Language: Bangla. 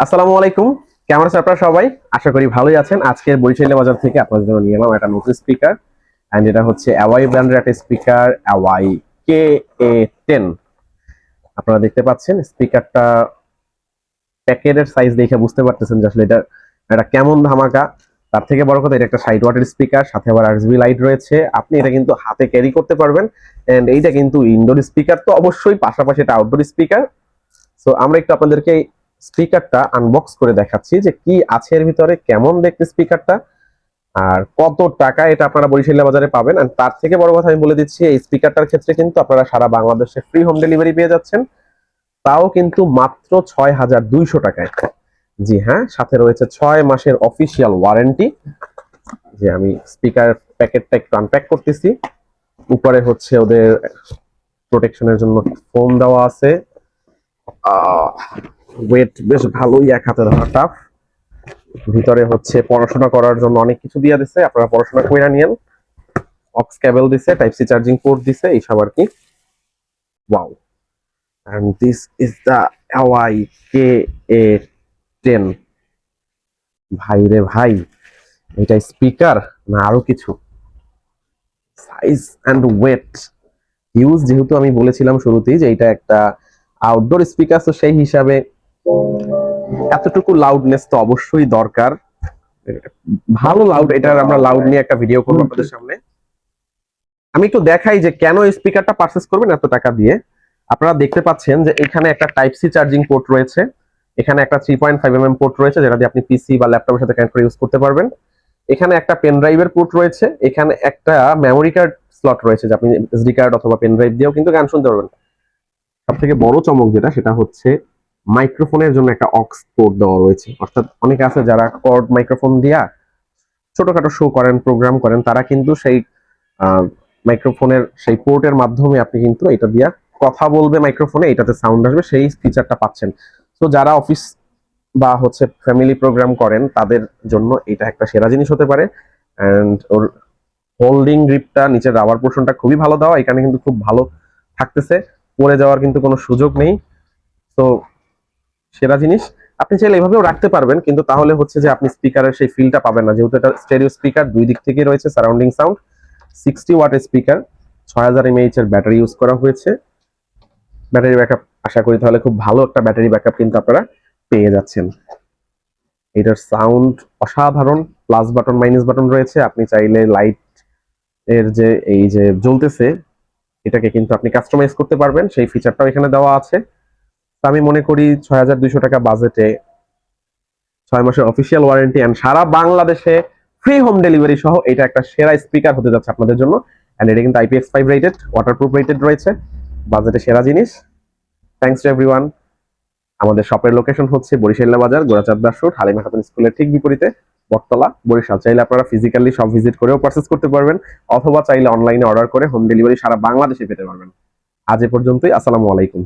আসসালামু আলাইকুম। কেমন আছেন আপনারা সবাই? আশা করি ভালোই আছেন। আজকের বরিশাল বাজার থেকে আপনাদের জন্য নিয়ে এলাম একটা নতুন স্পিকার এন্ড এটা হচ্ছে অ্যাওয়াই ব্র্যান্ডের একটা speaker Awei K A ten আপনারা দেখতে পাচ্ছেন স্পিকারটা প্যাকেটের সাইজ দেখে বুঝতে পারতেছেন যে আসলে এটা এটা কেমন ধামাকা। তার থেকে বড় কথা, এটা একটা ষাট ওয়াটের স্পিকার সাথে আবার আরজিবি লাইট রয়েছে। আপনি এটা কিন্তু হাতে ক্যারি করতে পারবেন এন্ড এইটা কিন্তু ইনডোর স্পিকার তো অবশ্যই, পাশাপাশি এটা আউটডোর স্পিকার সো আমরা একটু আপনাদেরকে স্পিকারটা আনবক্স করে দেখাচ্ছি যে কি আছে এর ভিতরে, কেমন দেখতে স্পিকারটা, আর কত টাকা এটা আপনারা বরিশাল বাজারে পাবেন। আর তার থেকে বড় কথা আমি বলে দিচ্ছি, এই স্পিকারটার ক্ষেত্রে কিন্তু আপনারা সারা বাংলাদেশে ফ্রি হোম ডেলিভারি পেয়ে যাচ্ছেন। তাও কিন্তু মাত্র ছয় হাজার দুইশো টাকায়। জি হ্যাঁ সাথে রয়েছে ছয় মাসের অফিসিয়াল ওয়ারেন্টি যে আমি স্পিকার প্যাকেটটা একটু আনপ্যাক করতেছি। উপরে হচ্ছে ওদের প্রোটেকশনের জন্য ফোম দেওয়া আছে। ওয়েট বেশ ভালোই এক হাতে ধরা টাফ ভিতরে হচ্ছে পড়াশোনা করার জন্য অনেক কিছু দিয়ে দিছে। আপনারা পড়াশোনা করে নিয়েন। অক্স কেবল দিছে, টাইপ সি চার্জিং পোর্ট দিছে, এইসব আর কি। Wow. And this is K A KA10 ভাই রে ভাই, এটা স্পিকার না আরও কিছু? সাইজ অ্যান্ড ওয়েট হিউজ যেহেতু আমি বলেছিলাম শুরুতেই যে এটা একটা আউটডোর স্পিকার তো সেই হিসাবে এতটুকু লাউডনেস তো অবশ্যই দরকার। ভালো লাউড এটার আমরা লাউড নিয়ে একটা ভিডিও করব আপনাদের সামনে। আমি একটু দেখাই যে কেন স্পিকারটা পারচেস করবেন এত টাকা দিয়ে। আপনারা দেখতে পাচ্ছেন যে এখানে একটা টাইপ সি চার্জিং পোর্ট রয়েছে। এখানে একটা three point five M port রয়েছে, যেটা দিয়ে আপনি পিসি বা ল্যাপটপের সাথে কানেক্ট করে ইউজ করতে পারবেন। এখানে একটা পেন ড্রাইভের পোর্ট রয়েছে। এখানে একটা মেমোরি কার্ড স্লট রয়েছে, যে আপনি এসডি কার্ড অথবা পেন ড্রাইভ দিয়েও কিন্তু গান শুনতে পারবেন। সব থেকে বড় চমক যেটা, সেটা হচ্ছে মাইক্রোফোনের জন্য একটা অক্স পোর্ট দেওয়া রয়েছে। অর্থাৎ অনেকে আছে যারা কর্ড মাইক্রোফোন দিয়া ছোটখাটো শো করেন প্রোগ্রাম করেন, তারা কিন্তু সেই মাইক্রোফোনের সেই পোর্টের মাধ্যমে আপনি কিন্তু এটা দিয়া কথা বলবে মাইক্রোফোনে এটাতে সাউন্ড আসবে, সেই ফিচারটা পাচ্ছেন। তো যারা অফিস বা হচ্ছে ফ্যামিলি প্রোগ্রাম করেন, তাদের জন্য এটা একটা সেরা জিনিস হতে পারে। অ্যান্ড ওর হোল্ডিং গ্রিপটা নিচের রাবার পোর্শনটা খুবই ভালো দেওয়া, এখানে কিন্তু খুব ভালো থাকতেছে। পড়ে যাওয়ার কিন্তু কোনো সুযোগ নেই। তো সেরা জিনিস। আপনি চাইলে এভাবেও রাখতে পারবেন, কিন্তু তাহলে হচ্ছে যে আপনি স্পিকারের সেই ফিলটা পাবেন না। যেহেতু এটা স্টেরিও স্পিকার দুই দিক থেকে রয়েছে সারাউন্ডিং সাউন্ড সিক্সটি ওয়াটের স্পিকার ছয় হাজার এমএইচ এর ব্যাটারি ইউজ করা হয়েছে। ব্যাটারি ব্যাকআপ আশা করি তাহলে খুব ভালো একটা ব্যাটারি ব্যাকআপ কিন্তু আপনারা পেয়ে যাচ্ছেন। এটার সাউন্ড অসাধারণ প্লাস বাটন মাইনাস বাটন রয়েছে। আপনি চাইলে লাইটের যে, এই যে জ্বলতেছে, এটাকে কিন্তু আপনি কাস্টমাইজ করতে পারবেন। সেই ফিচারটাও এখানে দেওয়া আছে। আমি মনে করি ছয় হাজার দুইশো টাকা বাজেটে ছয় মাসের অফিসিয়াল ওয়ারেন্টি অ্যান্ড সারা বাংলাদেশে ফ্রি হোম ডেলিভারি সহ এটা একটা সেরা স্পিকার হতে যাচ্ছে আপনাদের জন্য। অ্যান্ড এটা কিন্তু IPX five rated waterproof rated রয়েছে। বাজেটে সেরা জিনিস। থ্যাংকস টু এভরিওয়ান আমাদের শপের লোকেশন হচ্ছে বরিশাল বাজার গোড়াচাঁদদার রোড হালিমা খাতুন স্কুলের ঠিক বিপরীতে, বটতলা। বরিশাল চাইলে আপনারা ফিজিক্যালি সব ভিজিট করেও পারচেস করতে পারবেন, অথবা চাইলে অনলাইনে অর্ডার করে হোম ডেলিভারি সারা বাংলাদেশে পেতে পারবেন। আজ এ পর্যন্তই, আসসালামু আলাইকুম।